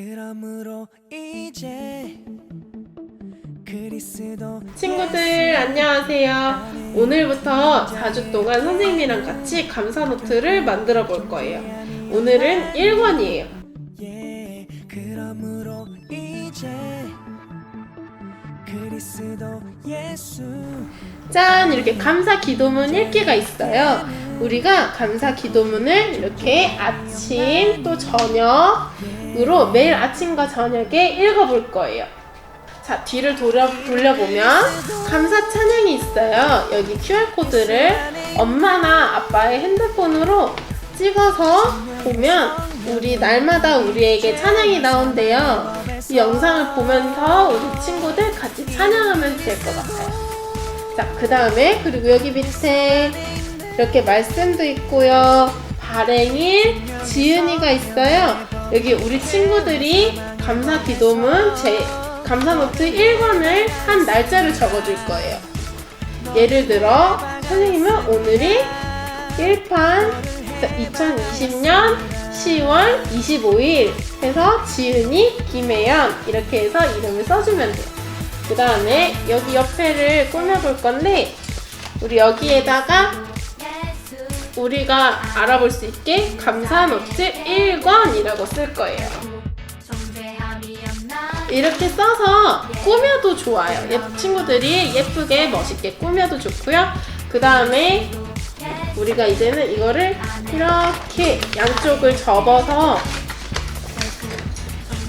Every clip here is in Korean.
그러므로 이제 친구들 안녕하세요. 오늘부터 4주 동안 선생님이랑 같이 감사 노트를 만들어 볼 거예요. 오늘은 1권이에요. 예 그러므로 이제 그리스도 예수 짠! 이렇게 감사 기도문 읽기가 있어요. 우리가 감사 기도문을 이렇게 아침 또 저녁 으로 매일 아침과 저녁에 읽어볼 거예요. 자, 뒤를 돌려, 돌려보면 감사 찬양이 있어요. 여기 QR코드를 엄마나 아빠의 핸드폰으로 찍어서 보면 우리 날마다 우리에게 찬양이 나온대요. 이 영상을 보면서 우리 친구들 같이 찬양하면 될 것 같아요. 자, 그 다음에 그리고 여기 밑에 이렇게 말씀도 있고요. 발행일 지은이가 있어요. 여기 우리 친구들이 감사 기도문 제 감사 노트 1권을 한 날짜를 적어줄 거예요. 예를 들어 선생님은 오늘이 1판 2020년 10월 25일 해서 지은이 김혜연 이렇게 해서 이름을 써주면 돼요. 그 다음에 여기 옆에를 꾸며볼 건데 우리 여기에다가 우리가 알아볼 수 있게 감사 노트 1권 이라고 쓸 거예요. 이렇게 써서 꾸며도 좋아요. 예, 친구들이 예쁘게 멋있게 꾸며도 좋고요. 그 다음에 우리가 이제는 이거를 이렇게 양쪽을 접어서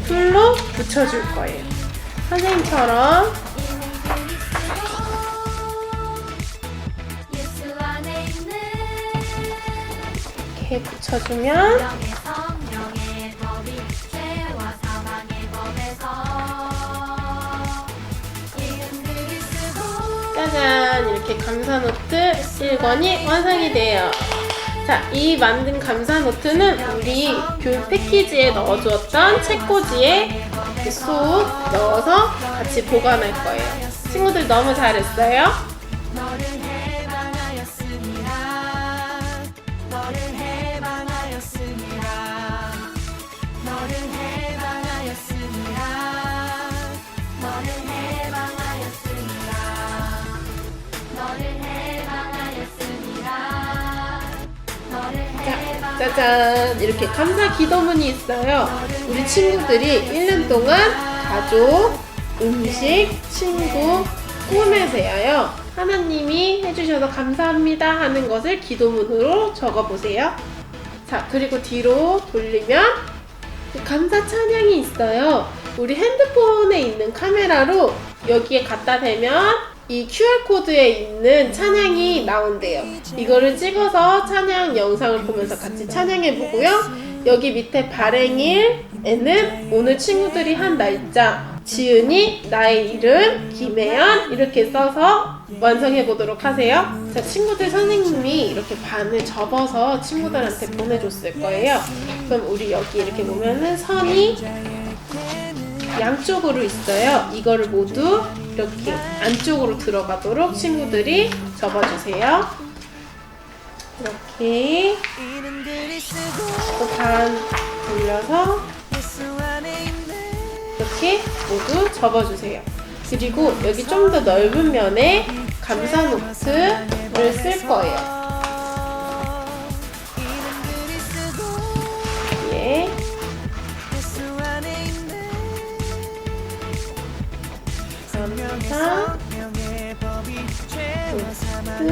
풀로 붙여줄 거예요. 선생님처럼 이렇게 붙여주면 짜잔 이렇게 감사 노트 1권이 완성이 돼요. 자, 이 만든 감사 노트는 우리 교육 패키지에 넣어주었던 책꽂이에 쏙 넣어서 같이 보관할 거예요. 친구들 너무 잘했어요. 짜잔 이렇게 감사 기도문이 있어요. 우리 친구들이 1년 동안 가족, 음식, 친구, 꿈에 대하여 하나님이 해주셔서 감사합니다 하는 것을 기도문으로 적어보세요. 자, 그리고 뒤로 돌리면 감사 찬양이 있어요. 우리 핸드폰에 있는 카메라로 여기에 갖다 대면 이 QR코드에 있는 찬양이 나온대요. 이거를 찍어서 찬양 영상을 보면서 같이 찬양해 보고요. 여기 밑에 발행일에는 오늘 친구들이 한 날짜, 지은이, 나의 이름, 김혜연 이렇게 써서 완성해 보도록 하세요. 자, 친구들 선생님이 이렇게 반을 접어서 친구들한테 보내줬을 거예요. 그럼 우리 여기 이렇게 보면은 선이 양쪽으로 있어요. 이거를 모두 이렇게 안쪽으로 들어가도록 친구들이 접어주세요. 이렇게 이는 그리스도 또반 돌려서 이렇게 모두 접어주세요. 그리고 여기 좀 더 넓은 면에 감사 노트를 쓸 거예요. 3권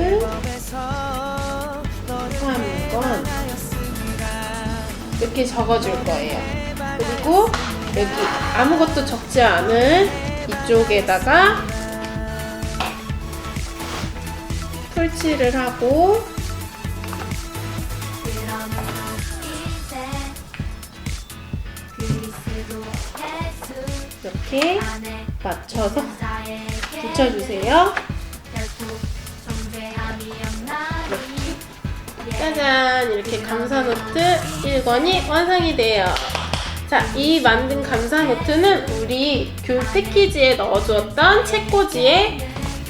해방하였습니다 이렇게 적어줄 거예요. 그리고 여기 아무것도 적지 않은 이쪽에다가 풀칠을 하고 이렇게 맞춰서 붙여주세요. 짜잔! 이렇게 감사 노트 1권이 완성이 돼요. 자, 이 만든 감사 노트는 우리 교육 패키지에 넣어주었던 책꽂이에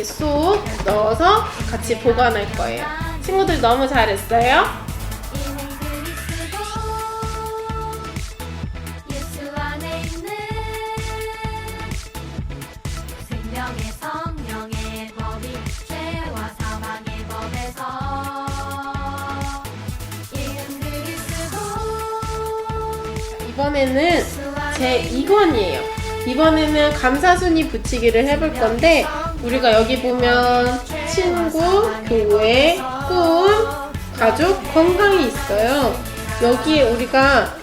쏙 넣어서 같이 보관할 거예요. 친구들 너무 잘했어요. 이번에는 제 2권이에요. 이번에는 감사순위 붙이기를 해볼 건데 우리가 여기 보면 친구, 교회, 꿈, 가족, 건강이 있어요. 여기에 우리가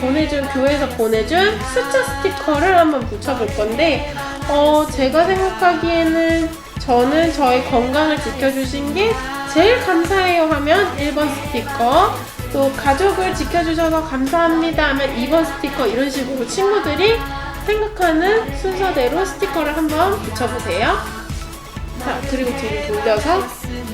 보내준 교회에서 보내준 숫자 스티커를 한번 붙여볼 건데 어 제가 생각하기에는 저는 저희 건강을 지켜주신 게 제일 감사해요 하면 1번 스티커 또 가족을 지켜주셔서 감사합니다 하면 2번 스티커 이런 식으로 친구들이 생각하는 순서대로 스티커를 한번 붙여보세요 자 그리고 뒤를 돌려서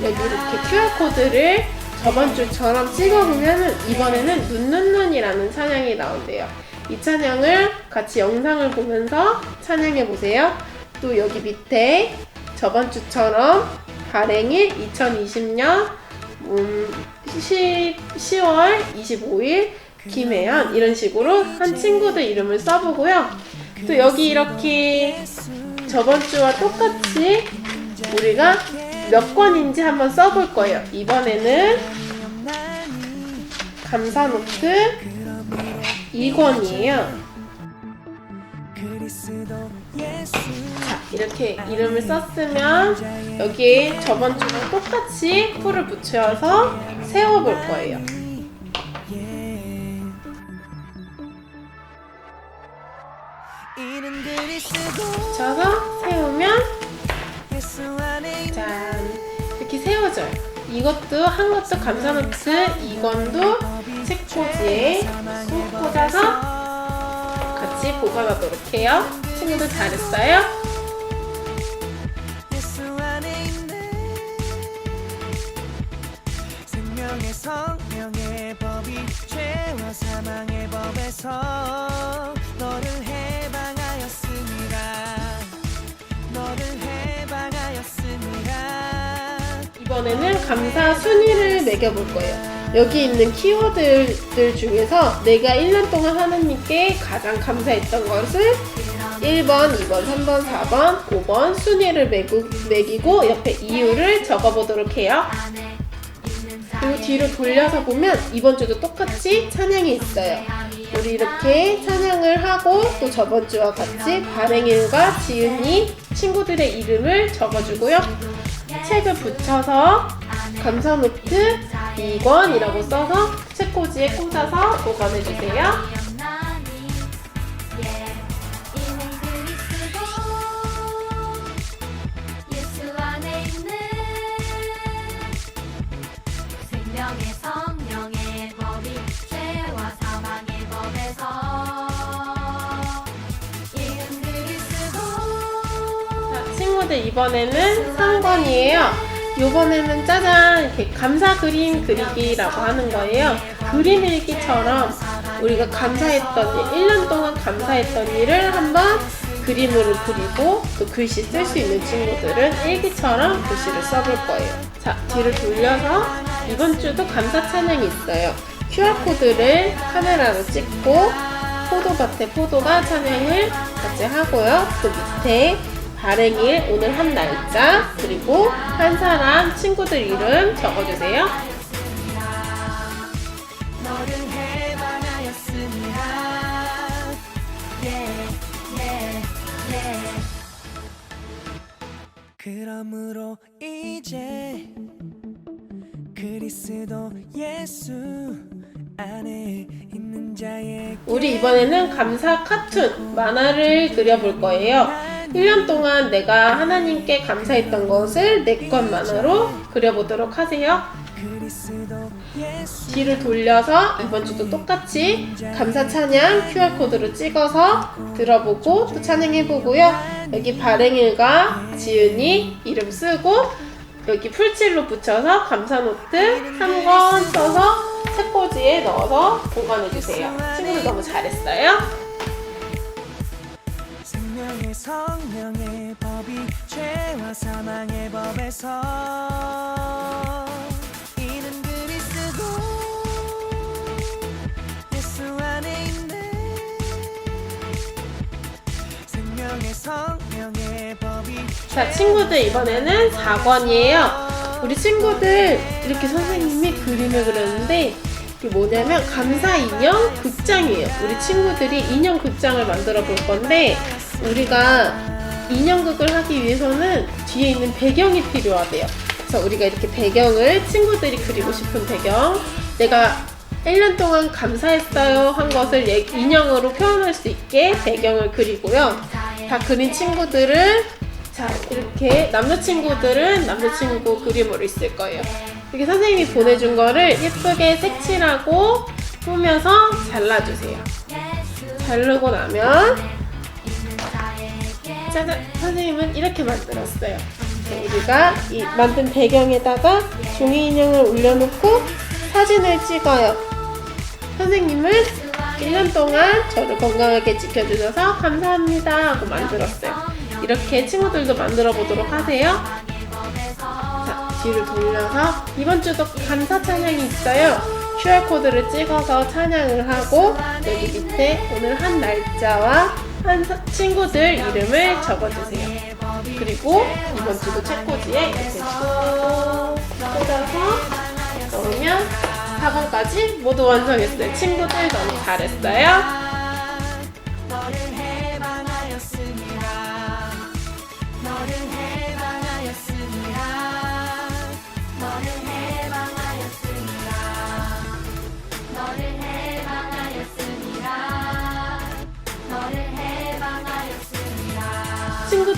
여기 이렇게 QR코드를 저번 주처럼 찍어보면 이번에는 눈눈눈이라는 찬양이 나온대요. 이 찬양을 같이 영상을 보면서 찬양해 보세요. 또 여기 밑에 저번 주처럼 발행일 2020년 음, 10, 10월 25일 김혜연 이런 식으로 한 친구들 이름을 써보고요. 또 여기 이렇게 저번 주와 똑같이 우리가 몇 권인지 한번 써볼 거예요. 이번에는 감사 노트 2권이에요. 이렇게 이름을 썼으면 여기에 저번 주랑 똑같이 풀을 붙여서 세워볼 거예요. 붙여서 세우면 짠 이렇게 세워져요. 이것도 한 것도 감사 노트 2권도 책꽂이에 꼭 꽂아서 같이 보관하도록 해요. 친구들 잘했어요? 법에서 너를 해방하였습니다 너를 해방하였습니다 이번에는 감사 순위를 매겨볼 거예요. 여기 있는 키워드들 중에서 내가 1년 동안 하나님께 가장 감사했던 것을 1번, 2번, 3번, 4번, 5번 순위를 매고, 매기고 옆에 이유를 적어보도록 해요. 그리고 뒤로 돌려서 보면 이번 주도 똑같이 찬양이 있어요. 우리 이렇게 찬양을 하고 또 저번 주와 같이 발행일과 지은이 친구들의 이름을 적어주고요. 책을 붙여서 감사 노트 2권이라고 써서 책꽂이에 꽂아서 보관해주세요. 자, 친구들 이번에는 3권이에요. 이번에는 짜잔 이렇게 감사 그림 그리기라고 하는 거예요. 그림 일기처럼 우리가 감사했던 일, 1년 동안 감사했던 일을 한번 그림으로 그리고 또 글씨 쓸 수 있는 친구들은 일기처럼 글씨를 써볼 거예요. 자, 뒤를 돌려서 이번 주도 감사 찬양이 있어요. QR코드를 카메라로 찍고 포도밭에 포도가 찬양을 같이 하고요. 또 밑에 발행일 오늘 한 날짜 그리고 한 사람 친구들 이름 적어주세요. 너를 해방하였습니다 예예예 그러므로 이제 그리스도 예수 안에 있는 자에게 우리 이번에는 감사 카툰 만화를 그려볼 거예요. 1년 동안 내가 하나님께 감사했던 것을 4권 만화로 그려보도록 하세요. 뒤를 돌려서 이번 주도 똑같이 감사 찬양 QR코드로 찍어서 들어보고 또 찬양해보고요. 여기 발행일과 지은이 이름 쓰고 여기 풀칠로 붙여서 감사 노트 3권 써서 책꽂이에 넣어서 보관해주세요. 친구들 너무 잘했어요. 성령의 법이 죄와 사망의 법에서 이는 그리스도 예수 안에 있는 생명의 성령의 법이 자, 친구들 이번에는 4권이에요. 우리 친구들 이렇게 선생님이 그림을 그렸는데 이게 뭐냐면 감사 인형 극장이에요. 우리 친구들이 인형 극장을 만들어 볼 건데 우리가 인형극을 하기 위해서는 뒤에 있는 배경이 필요하대요. 그래서 우리가 이렇게 배경을 친구들이 그리고 싶은 배경, 내가 1년 동안 감사했어요 한 것을 얘- 인형으로 표현할 수 있게 배경을 그리고요. 다 그린 친구들은 자 이렇게 남자친구들은 남자친구 그림으로 있을 거예요. 이렇게 선생님이 보내준 거를 예쁘게 색칠하고 꾸며서 잘라주세요. 자르고 나면 짜잔 선생님은 이렇게 만들었어요. 네, 우리가 이 만든 배경에다가 종이 인형을 올려놓고 사진을 찍어요. 선생님은 1년 동안 저를 건강하게 지켜주셔서 감사합니다 하고 만들었어요. 이렇게 친구들도 만들어 보도록 하세요. 자, 뒤를 돌려서 이번 주도 감사 찬양이 있어요. QR코드를 찍어서 찬양을 하고 여기 밑에 오늘 한 날짜와 한 사- 친구들 이름을 적어주세요. 그리고 이번 주도 책꽂이에 이렇게 꾹 꽂아서 넣으면 4번까지 모두 완성했어요. 친구들 너무 잘했어요.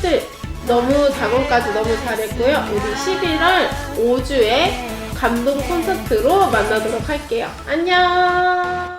친구들 너무 작업까지 너무 잘했고요. 우리 11월 5주에 감동 콘서트로 만나도록 할게요. 안녕.